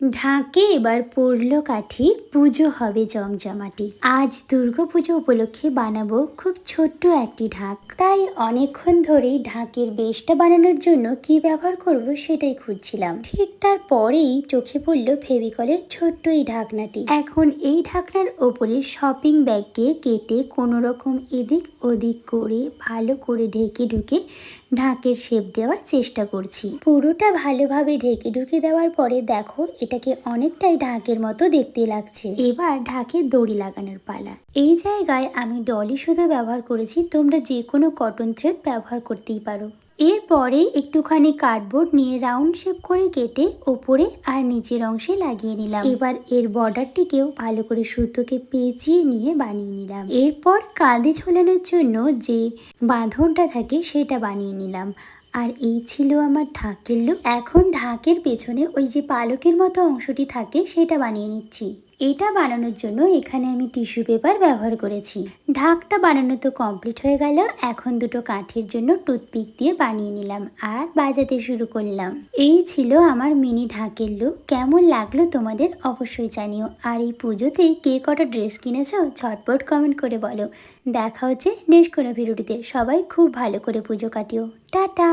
ঢাকে এবার পড়ল কাঠি, পুজো হবে জমজমাটি। আজ দুর্গাপুজো উপলক্ষে বানাবো খুব ছোট্ট একটি ঢাক। তাই অনেকক্ষণ ধরেই ঢাকের বেশটা বানানোর জন্য কি ব্যবহার করব সেটাই খুঁজছিলাম। ঠিক তারপরেই চোখে পড়ল ফেভিকলের ছোট্ট এই ঢাকনাটি। এখন এই ঢাকনার ওপরে শপিং ব্যাগকে কেটে কোনো রকম এদিক ওদিক করে ভালো করে ঢেকে ঢুকে ঢাকের শেপ দেওয়ার চেষ্টা করছি। পুরোটা ভালোভাবে ঢেকে ঢুকে দেওয়ার পরে দেখো, এটাকে অনেকটাই ঢাকের মতো দেখতে লাগছে। এবার ঢাকে দড়ি লাগানোর পালা। এই জায়গায় আমি ডলি সুতো ব্যবহার করেছি, তোমরা যে কোনো কটন থ্রেড ব্যবহার করতেই পারো। এরপরে একটুখানি কার্ডবোর্ড নিয়ে রাউন্ড শেপ করে কেটে ওপরে আর নিচের অংশে লাগিয়ে নিলাম। এবার এর বর্ডারটিকেও ভালো করে সুতোকে পেঁচিয়ে নিয়ে বানিয়ে নিলাম। এরপর কাঁধে ঝোলানোর জন্য যে বাঁধনটা থাকে সেটা বানিয়ে নিলাম। আর এই ছিল আমার ঢাকের লুক এখন ঢাকের পেছনে ওই যে পালকের মতো অংশটি থাকে সেটা বানিয়ে নিচ্ছি। এটা বানানোর জন্য এখানে আমি টিস্যু পেপার ব্যবহার করেছি। ঢাকটা বানানো তো কমপ্লিট হয়ে গেল, এখন দুটো কাঠের জন্য টুথপিক দিয়ে বানিয়ে নিলাম আর বাজাতে শুরু করলাম। এই ছিল আমার মিনি ঢাকের লুক কেমন লাগল তোমাদের অবশ্যই জানিও। আর এই পুজোতে কে কটা ড্রেস কিনেছো ঝটপট কমেন্ট করে বলো। দেখা হচ্ছে নেক্সট কোনো ভিডিওটিতে সবাই খুব ভালো করে পুজো কাটিও। টাটা!